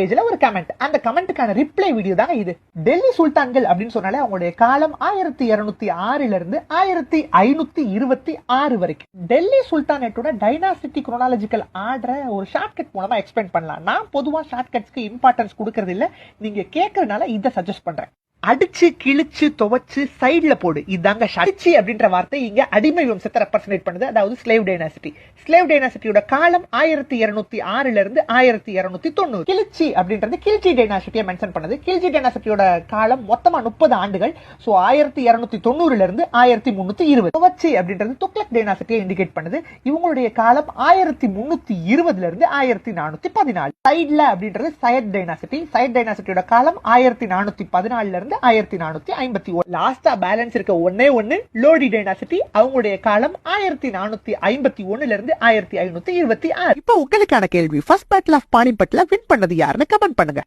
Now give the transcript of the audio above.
பேஜ்ல ஒரு கமெண்ட் அந்த கமெண்ட்டுக்கான ரிப்ளை வீடியோ தாங்க இது. டெல்லி சுல்தான்கள் அப்படின்னு சொன்னாலே அவங்களுடைய காலம் ஆயிரத்தி இருநூத்தி ஆறுல இருந்து ஆயிரத்தி ஐநூத்தி இருபத்தி ஆறு வரைக்கும். டெல்லி சுல்தானேட்டோட டைனாசிட்டி குரோனாலஜிக்கல் ஆர்டரை ஒரு ஷார்ட்கட் மூலமா எக்ஸ்பிளைன் பண்ணலாம். நான் பொதுவாக ஷார்ட்கட்ஸ்க்கு இம்பார்ட்டன்ஸ் கொடுக்கறது இல்லை நீங்க கேட்கறதுனால இதை சஜஸ்ட் பண்றேன். அடிச்சு கிழிச்சு துவைச்சு சைடுல போடு. இதாங்க அடிச்சு அப்படின்ற வார்த்தை இங்க அடிமை வம்சத்தை ரெப்ரசன்ட் பண்ணுது. அதாவது ஸ்லேவ் டைனாசிட்டி ஸ்லேவ் டைனாசிட்டியோட காலம் ஆயிரத்தி இருநூத்தி ஆறுல இருந்து ஆயிரத்தி இருநூத்தி தொண்ணூறு. கிழிச்சி அப்படின்றது கிழிச்சி டைனாசிட்டியை மென்ஷன் பண்ணுது. கிழிச்சி டைனாசிட்டியோட காலம் மொத்தமா முப்பது ஆண்டுகள். சோ ஆயிரத்தி இருநூத்தி தொண்ணூறுல இருந்து ஆயிரத்தி முன்னூத்தி இருபது. துவச்சி அப்படின்றது துக்ளக் டைனாசிட்டியை இண்டிகேட் பண்ணுது. இவங்களுடைய காலம் ஆயிரத்தி முன்னூத்தி இருபதுல இருந்து ஆயிரத்தி நானூத்தி பதினாலு. சைட்ல அப்படின்றது சயத் டைனாசிட்டி சயத் டைனாசிட்டியோட காலம் ஆயிரத்தி நானூத்தி பதினாலுல இருந்து ஆயிரத்தி நானூத்தி ஐம்பத்தி ஒன் லாஸ்டா பேலன்ஸ் இருக்க ஒன்னே ஒன்னு லோடி டைனாசிட்டி அவங்களுடைய காலம் ஆயிரத்தி நானூத்தி ஐம்பத்தி ஒண்ணுல இருந்து ஆயிரத்தி ஐநூத்தி இருபத்தி ஆறு. இப்போ உங்களுக்கான கேள்வி ஃபர்ஸ்ட் பேட்டில் ஆஃப் பானிபட்ல வின் பண்ணது யாருன்னு கமெண்ட் பண்ணுங்க.